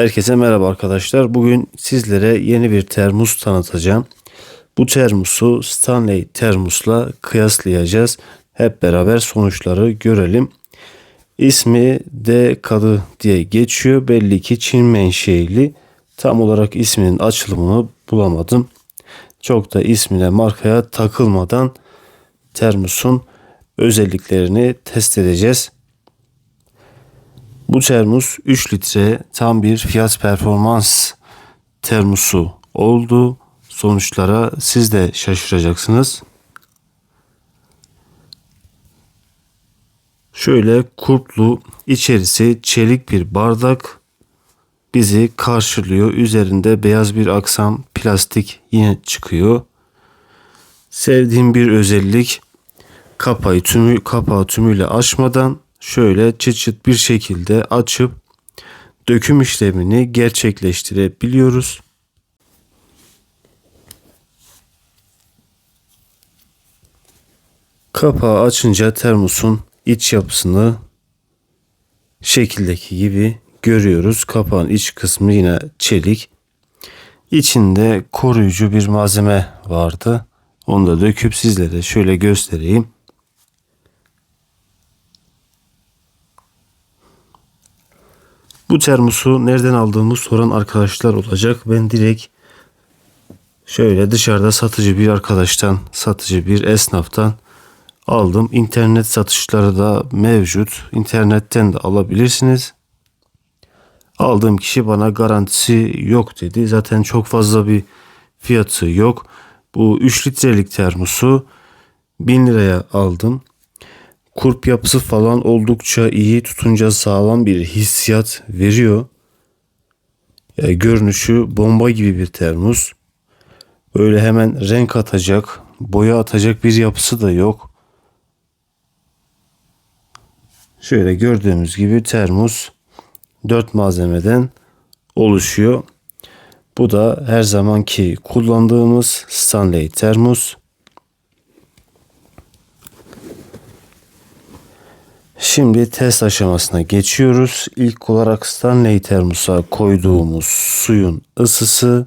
Herkese merhaba arkadaşlar. Bugün sizlere yeni bir termos tanıtacağım. Bu termosu Stanley termosla kıyaslayacağız. Hep beraber sonuçları görelim. İsmi D kadı diye geçiyor. Belli ki Çin menşeili. Tam olarak isminin açılımını bulamadım. Çok da ismine markaya takılmadan termosun özelliklerini test edeceğiz. Bu termos 3 litre tam bir fiyat performans termosu oldu. Sonuçlara siz de şaşıracaksınız. Şöyle kurtlu içerisi çelik bir bardak bizi karşılıyor. Üzerinde beyaz bir aksam plastik yine çıkıyor. Sevdiğim bir özellik kapağı tümü kapağı tümüyle açmadan şöyle çıt çıt bir şekilde açıp döküm işlemini gerçekleştirebiliyoruz. Kapağı açınca termosun iç yapısını şekildeki gibi görüyoruz. Kapağın iç kısmı yine çelik. İçinde koruyucu bir malzeme vardı. Onu da döküp sizlere şöyle göstereyim. Bu termosu nereden aldığımı soran arkadaşlar olacak. Ben direkt şöyle dışarıda satıcı bir arkadaştan, satıcı bir esnaftan aldım. İnternet satışları da mevcut. İnternetten de alabilirsiniz. Aldığım kişi bana garantisi yok dedi. Zaten çok fazla bir fiyatı yok. Bu 3 litrelik termosu 1000 liraya aldım. Kurp yapısı falan oldukça iyi tutunca sağlam bir hissiyat veriyor. Yani görünüşü bomba gibi bir termos. Böyle hemen renk atacak, boya atacak bir yapısı da yok. Şöyle gördüğümüz gibi termos 4 malzemeden oluşuyor. Bu da her zamanki kullandığımız Stanley termos. Şimdi test aşamasına geçiyoruz. İlk olarak Stanley termosa koyduğumuz suyun ısısı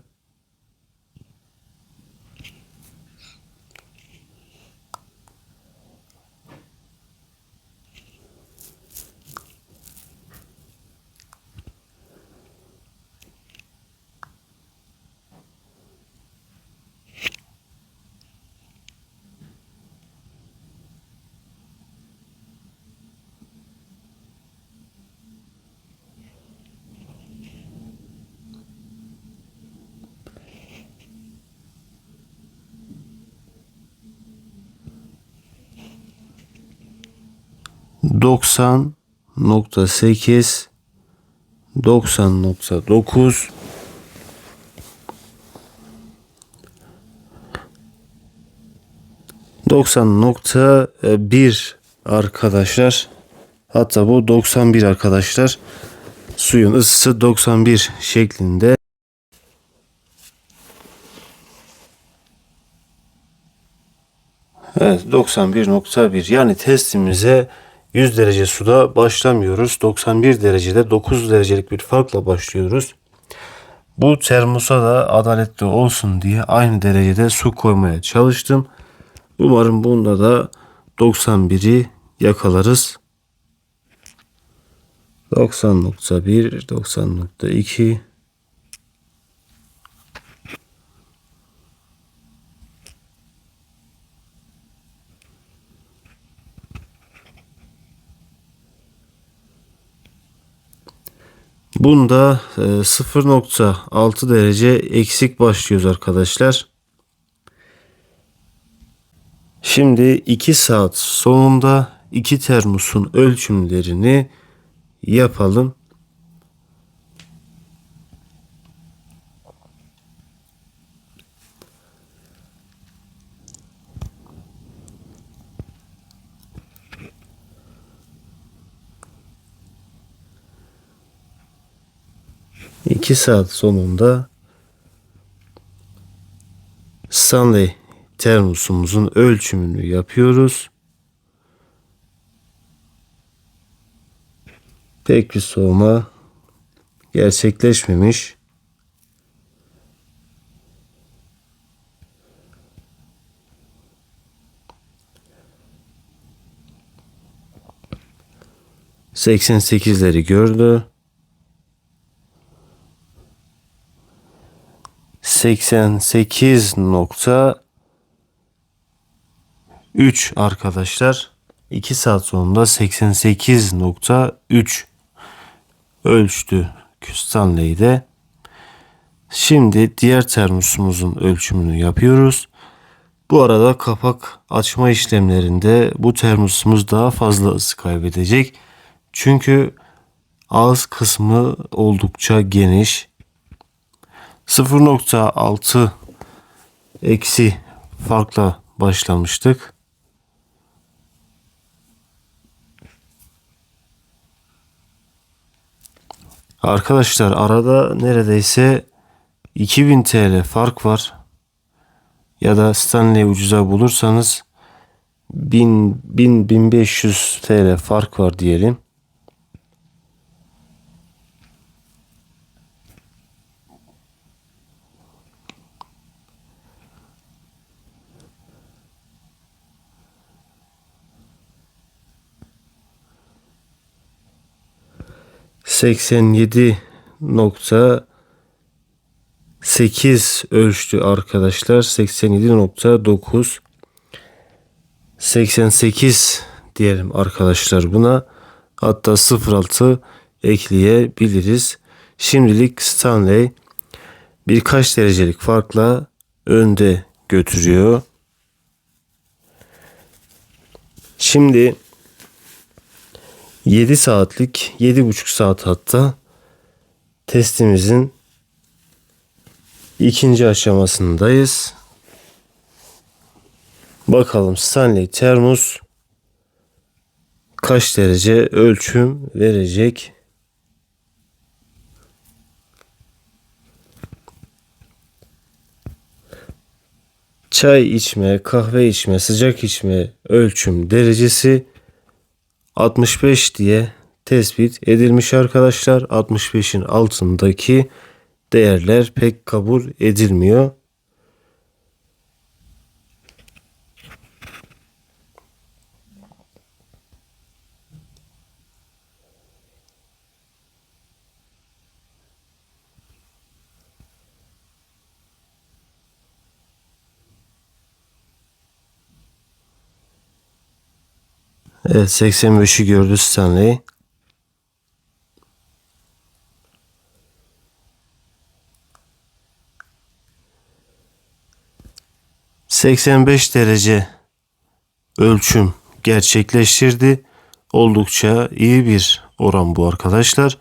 doksan nokta sekiz doksan nokta dokuz. doksan nokta bir arkadaşlar. Hatta bu 91 arkadaşlar. Suyun ısısı 91 şeklinde. Evet 91.1 yani testimize 100 derece suda başlamıyoruz. 91 derecede 9 derecelik bir farkla başlıyoruz. Bu termosa da adaletli olsun diye aynı derecede su koymaya çalıştım. Umarım bunda da 91'i yakalarız. 90.1 90.2 Bunda 0.6 e, derece eksik başlıyoruz arkadaşlar. Şimdi 2 saat sonunda iki termosun ölçümlerini yapalım. 2 saat sonunda Stanley termosumuzun ölçümünü yapıyoruz. Pek bir soğuma gerçekleşmemiş. Seksen sekizleri gördü. Seksen sekiz nokta 3 arkadaşlar. 2 saat sonunda 88.3 ölçtü Stanley'de. Şimdi diğer termosumuzun ölçümünü yapıyoruz. Bu arada kapak açma işlemlerinde bu termosumuz daha fazla ısı kaybedecek. Çünkü ağız kısmı oldukça geniş. 0.6 eksi farkla başlamıştık. Arkadaşlar arada neredeyse 2000 TL fark var. Ya da Stanley ucuza bulursanız 1000 1000 1500 TL fark var diyelim. Seksen yedi nokta 8 ölçtü arkadaşlar. 87.9 88 diyelim arkadaşlar buna. Hatta 06 ekleyebiliriz. Şimdilik Stanley birkaç derecelik farkla önde götürüyor. Şimdi 7 saatlik 7,5 saat hatta testimizin ikinci aşamasındayız. Bakalım Stanley termos kaç derece ölçüm verecek? Çay içme, kahve içme, sıcak içme ölçüm derecesi 65 diye tespit edilmiş arkadaşlar. 65'in altındaki değerler pek kabul edilmiyor. Evet 85'i gördü Stanley. 85 derece ölçüm gerçekleştirdi. Oldukça iyi bir oran bu arkadaşlar.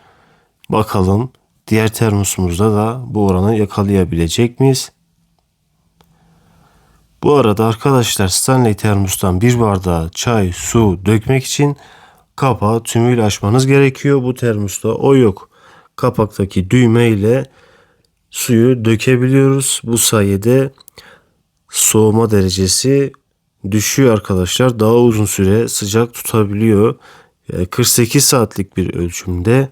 Bakalım diğer termosumuzda da bu oranı yakalayabilecek miyiz? Bu arada arkadaşlar Stanley termostan bir bardağı çay, su dökmek için kapağı tümüyle açmanız gerekiyor. Bu termosta o yok. Kapaktaki düğme ile suyu dökebiliyoruz. Bu sayede soğuma derecesi düşüyor arkadaşlar. Daha uzun süre sıcak tutabiliyor. 48 saatlik bir ölçümde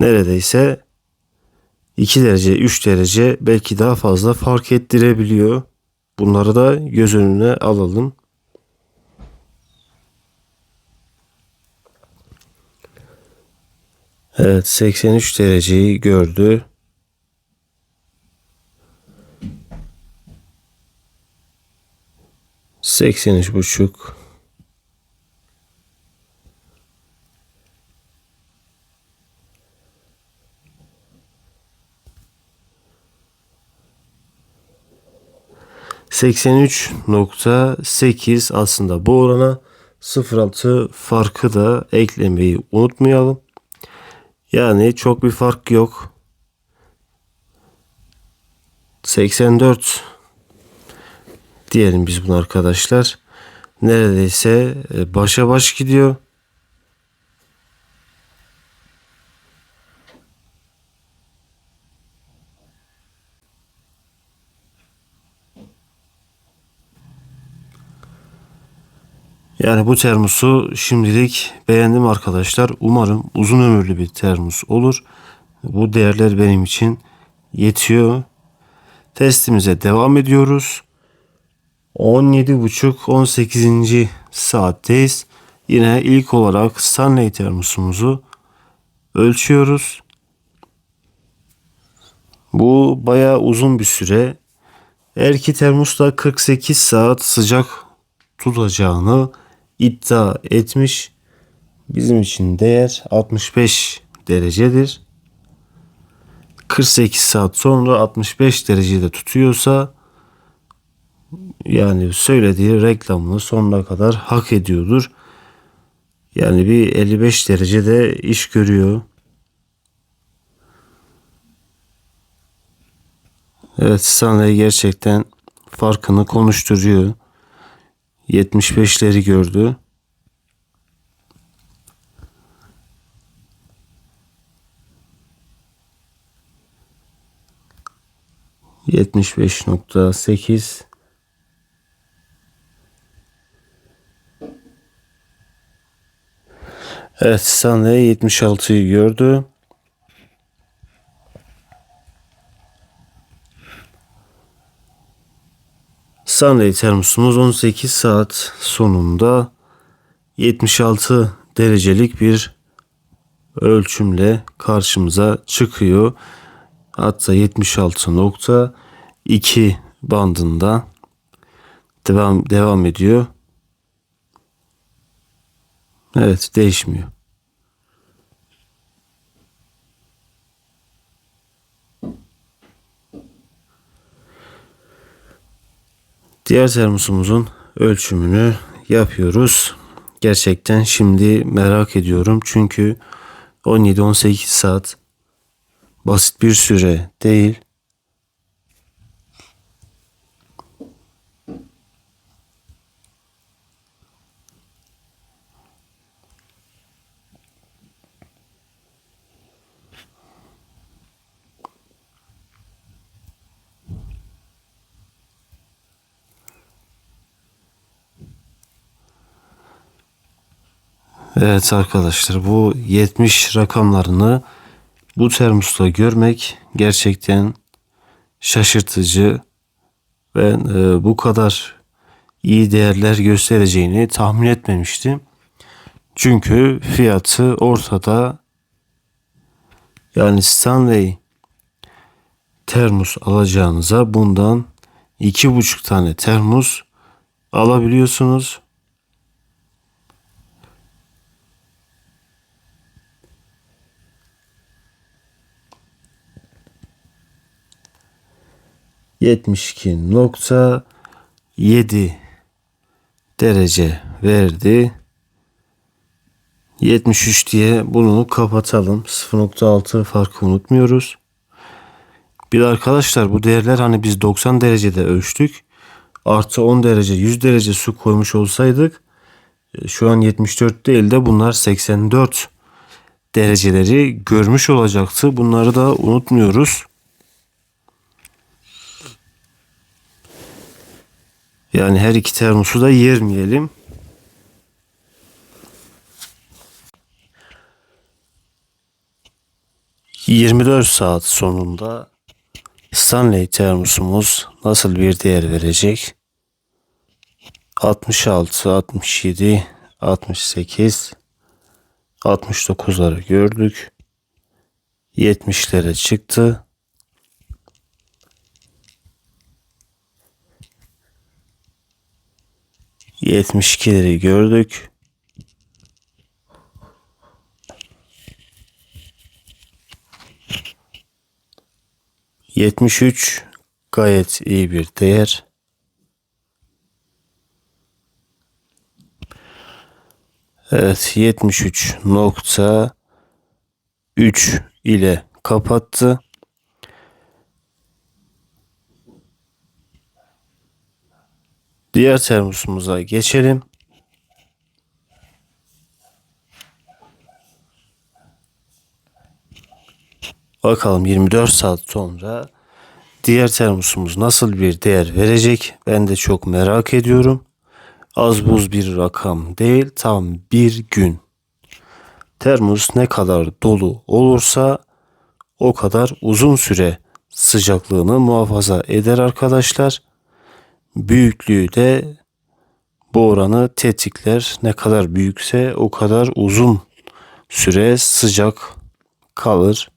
neredeyse 2 derece 3 derece belki daha fazla fark ettirebiliyor. Bunları da göz önüne alalım. Evet 83 dereceyi gördü. Seksen üç buçuk. 83.8 aslında bu orana 0.6 farkı da eklemeyi unutmayalım. Yani çok bir fark yok. 84 diyelim biz bunu arkadaşlar. Neredeyse e, başa baş gidiyor. Yani bu termosu şimdilik beğendim arkadaşlar. Umarım uzun ömürlü bir termos olur. Bu değerler benim için yetiyor. Testimize devam ediyoruz. 17.30-18. saatteyiz. Yine ilk olarak Stanley termosumuzu ölçüyoruz. Bu bayağı uzun bir süre. Eğer ki termosta 48 saat sıcak tutacağını iddia etmiş. Bizim için değer 65 derecedir. 48 saat sonra 65 derecede tutuyorsa yani söylediği reklamını sonuna kadar hak ediyordur. Yani bir 55 derecede iş görüyor. Evet Stanley gerçekten farkını konuşturuyor. 75'leri gördü. Yetmiş beş nokta sekiz. Evet Stanley 76'yı gördü. Stanley termosumuz 18 saat sonunda 76 derecelik bir ölçümle karşımıza çıkıyor. Hatta 76.2 bandında devam devam ediyor. Evet değişmiyor. Diğer termosumuzun ölçümünü yapıyoruz. Gerçekten şimdi merak ediyorum çünkü 17-18 saat basit bir süre değil. Evet arkadaşlar bu 70 rakamlarını bu termosta görmek gerçekten şaşırtıcı. Ben e, bu kadar iyi değerler göstereceğini tahmin etmemiştim. Çünkü fiyatı ortada. Yani Stanley termos alacağınıza bundan iki buçuk tane termos alabiliyorsunuz. Yetmiş iki nokta yedi derece verdi. 73 diye bunu kapatalım. 0.6 farkı unutmuyoruz. Bir arkadaşlar bu değerler hani biz 90 derecede ölçtük. Artı 10 derece 100 derece su koymuş olsaydık e, şu an 74 değil de bunlar 84 dereceleri görmüş olacaktı. Bunları da unutmuyoruz. Yani her iki termosu da yermeyelim. ...24 saat sonunda... ...Stanley termosumuz... ...nasıl bir değer verecek? 66, 67, 68... ...69'ları gördük... ...70'lere çıktı... 72'leri gördük. Yetmiş üç gayet iyi bir değer. Evet yetmiş üç nokta üç ile kapattı. Diğer termosumuza geçelim. Bakalım 24 saat sonra diğer termosumuz nasıl bir değer verecek? Ben de çok merak ediyorum. Az buz bir rakam değil tam bir gün. Termos ne kadar dolu olursa o kadar uzun süre sıcaklığını muhafaza eder arkadaşlar. Büyüklüğü de bu oranı tetikler. Ne kadar büyükse o kadar uzun süre sıcak kalır.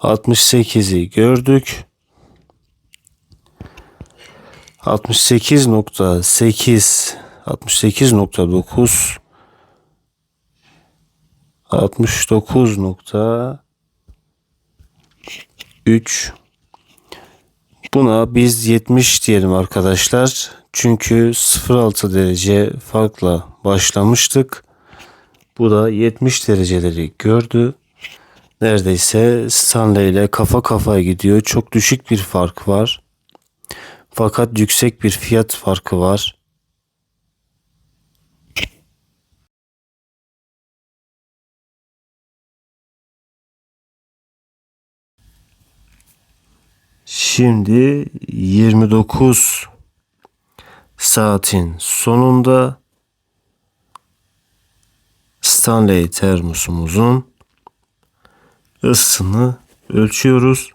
68'i gördük. 68.8 68.9 69.3 Buna biz 70 diyelim arkadaşlar. Çünkü 0.6 derece farkla başlamıştık. Bu da 70 dereceleri gördü. Neredeyse Stanley ile kafa kafaya gidiyor. Çok düşük bir fark var. Fakat yüksek bir fiyat farkı var. Şimdi 29 saatin sonunda Stanley termosumuzun ısısını ölçüyoruz.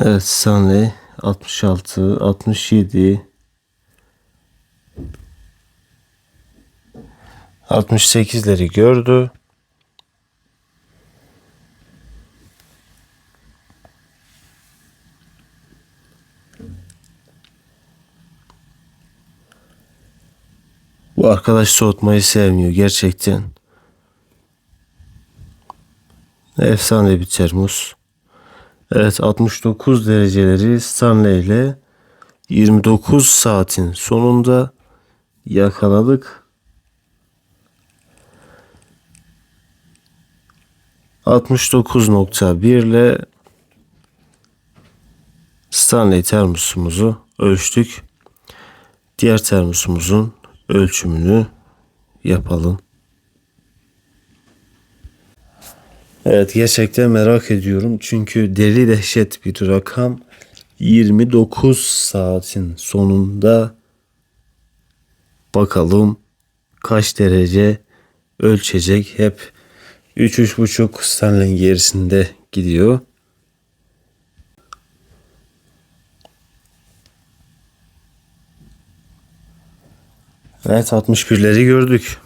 Evet Stanley 66, 67, 68'leri gördü. Bu arkadaş soğutmayı sevmiyor gerçekten. Efsane bir termos. Evet 69 dereceleri Stanley ile 29 saatin sonunda yakaladık. 69.1 ile Stanley termosumuzu ölçtük. Diğer termosumuzun ölçümünü yapalım. Evet gerçekten merak ediyorum. Çünkü deli dehşet bir rakam. 29 saatin sonunda bakalım kaç derece ölçecek. Hep 3-3,5 Stanley gerisinde gidiyor. Evet 61'leri gördük.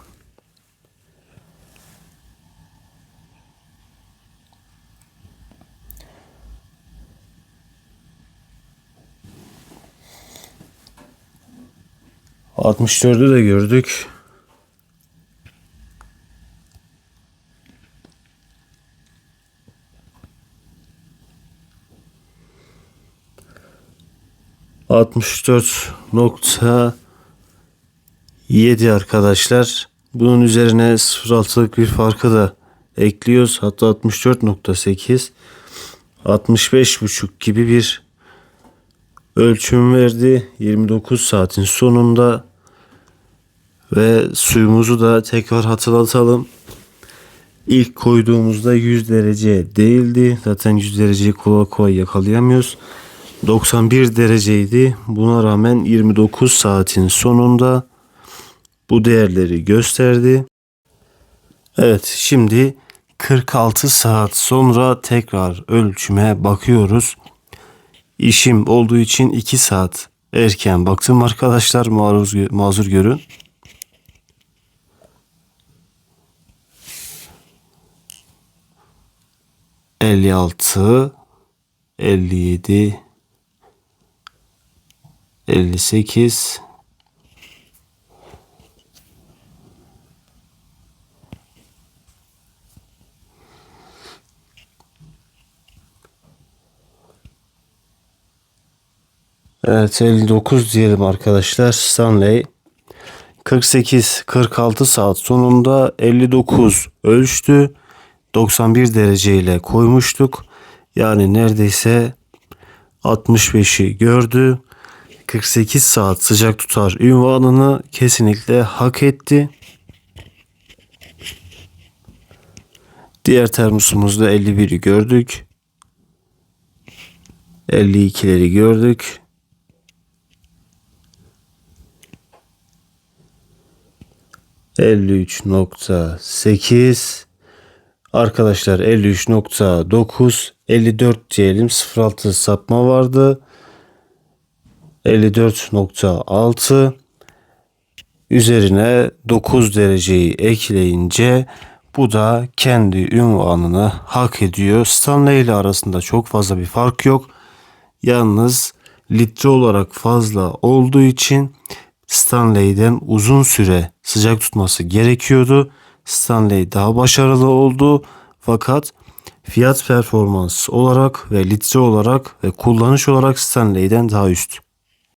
Altmış dördü de gördük. Altmış dört nokta 7 arkadaşlar. Bunun üzerine 0.6'lık bir farkı da ekliyoruz. Hatta 64.8 65.5 gibi bir ölçüm verdi. 29 saatin sonunda ve suyumuzu da tekrar hatırlatalım. İlk koyduğumuzda 100 derece değildi. Zaten 100 dereceyi kolay kolay yakalayamıyoruz. 91 dereceydi. Buna rağmen 29 saatin sonunda bu değerleri gösterdi. Evet şimdi 46 saat sonra tekrar ölçüme bakıyoruz. İşim olduğu için 2 saat erken baktım arkadaşlar mazur, mazur görün. Elli altı, elli yedi, elli sekiz, Evet 59 diyelim arkadaşlar. Stanley 48-46 saat sonunda 59 ölçtü. 91 derece ile koymuştuk. Yani neredeyse 65'i gördü. 48 saat sıcak tutar ünvanını kesinlikle hak etti. Diğer termosumuzda 51'i gördük. 52'leri gördük. ...53.8... Arkadaşlar 53.9... ...54 diyelim 06 sapma vardı... ...54.6... ...üzerine 9 dereceyi ekleyince... ...bu da kendi ünvanını hak ediyor. Stanley ile arasında çok fazla bir fark yok. Yalnız litre olarak fazla olduğu için Stanley'den uzun süre sıcak tutması gerekiyordu. Stanley daha başarılı oldu fakat fiyat performans olarak ve litre olarak ve kullanış olarak Stanley'den daha üst.